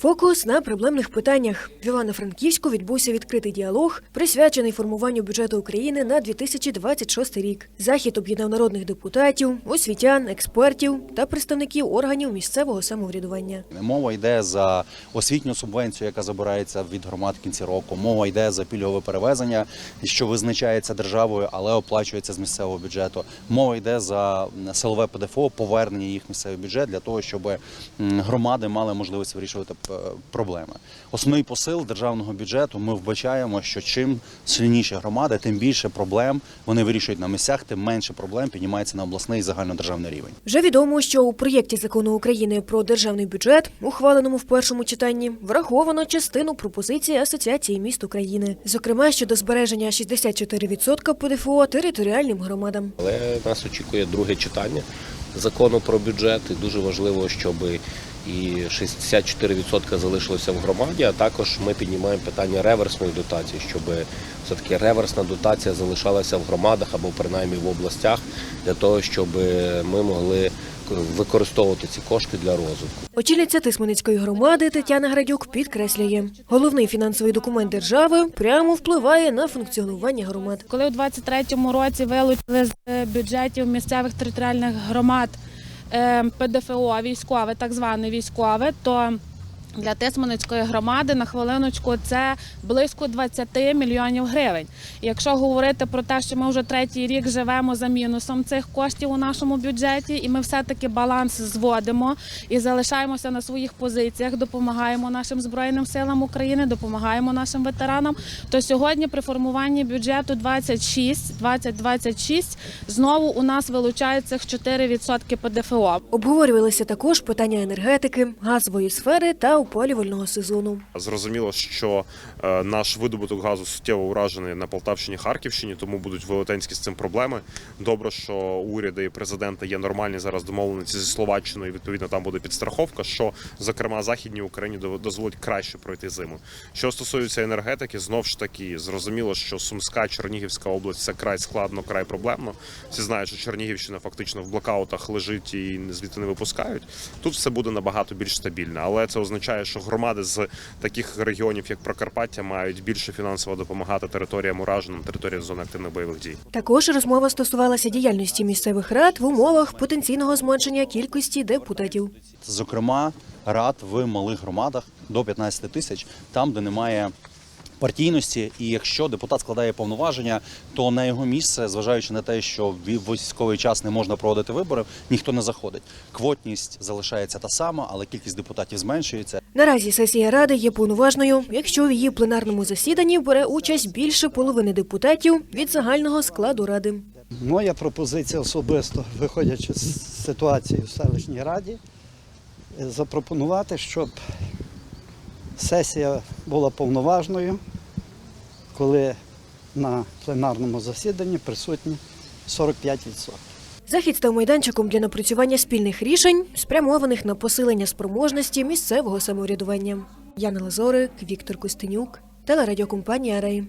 Фокус на проблемних питаннях. В Івано-Франківську відбувся відкритий діалог, присвячений формуванню бюджету України на 2026 рік. Захід об'єднав народних депутатів, освітян, експертів та представників органів місцевого самоврядування. Мова йде за освітню субвенцію, яка забирається від громад в кінці року. Мова йде за пільгове перевезення, що визначається державою, але оплачується з місцевого бюджету. Мова йде за силове ПДФО, повернення їх місцевий бюджет для того, щоб громади мали можливість вирішувати проблеми. Основний посил державного бюджету ми вбачаємо, що чим сильніші громади, тим більше проблем вони вирішують на місцях, тим менше проблем піднімається на обласний і загальнодержавний рівень. Вже відомо, що у проєкті закону України про державний бюджет, ухваленому в першому читанні, враховано частину пропозицій Асоціації міст України, зокрема щодо збереження 64% ПДФО територіальним громадам. Але нас очікує друге читання закону про бюджет. І дуже важливо, щоб і 64% залишилося в громаді. А також ми піднімаємо питання реверсної дотації, щоб все-таки реверсна дотація залишалася в громадах або принаймні в областях, для того, щоб ми могли використовувати ці кошти для розвитку. Очільниця Тисменицької громади Тетяна Градюк підкреслює, головний фінансовий документ держави прямо впливає на функціонування громад. Коли у 23-му році вилучили з е, бюджетів місцевих територіальних громад е, ПДФО військове, так зване військове, то для Тисманицької громади на хвилиночку це близько 20 мільйонів гривень. Якщо говорити про те, що ми вже третій рік живемо за мінусом цих коштів у нашому бюджеті, і ми все-таки баланс зводимо і залишаємося на своїх позиціях, допомагаємо нашим збройним силам України, допомагаємо нашим ветеранам. То сьогодні при формуванні бюджету 26, 2026 знову у нас вилучають цих 4% ПДФО. Обговорювалися також питання енергетики, газової сфери та опалювального сезону. Зрозуміло, що е, наш видобуток газу суттєво уражений на Полтавщині, Харківщині, тому будуть велетенські з цим проблеми. Добре, що у уряду і президента є нормальні зараз домовленості зі Словаччиною. і, Відповідно, там буде підстраховка, що зокрема західній Україні до- дозволить краще пройти зиму. Що стосується енергетики, знов ж таки зрозуміло, що Сумська, Чернігівська область це край складно, край проблемно. Всі знають, що Чернігівщина фактично в блокаутах лежить і звідти не випускають. Тут все буде набагато більш стабільно, але це означає, що громади з таких регіонів, як Прокарпаття, мають більше фінансово допомагати територіям ураженим, територіям зони активних бойових дій. Також розмова стосувалася діяльності місцевих рад в умовах потенційного зменшення кількості депутатів. Зокрема, рад в малих громадах до 15 тисяч, там, де немає партійності, і якщо депутат складає повноваження, то на його місце, зважаючи на те, що в військовий час не можна проводити вибори, ніхто не заходить. Квотність залишається та сама, але кількість депутатів зменшується. Наразі сесія ради є повноважною, якщо в її пленарному засіданні бере участь більше половини депутатів від загального складу ради. Моя пропозиція особисто, виходячи з ситуації в селищній раді, е, запропонувати, щоб сесія була повноважною, коли на пленарному засіданні присутні 45%. Захід став майданчиком для напрацювання спільних рішень, спрямованих на посилення спроможності місцевого самоврядування. Яна Лазорик, Віктор Костенюк, телерадіокомпанія Рей.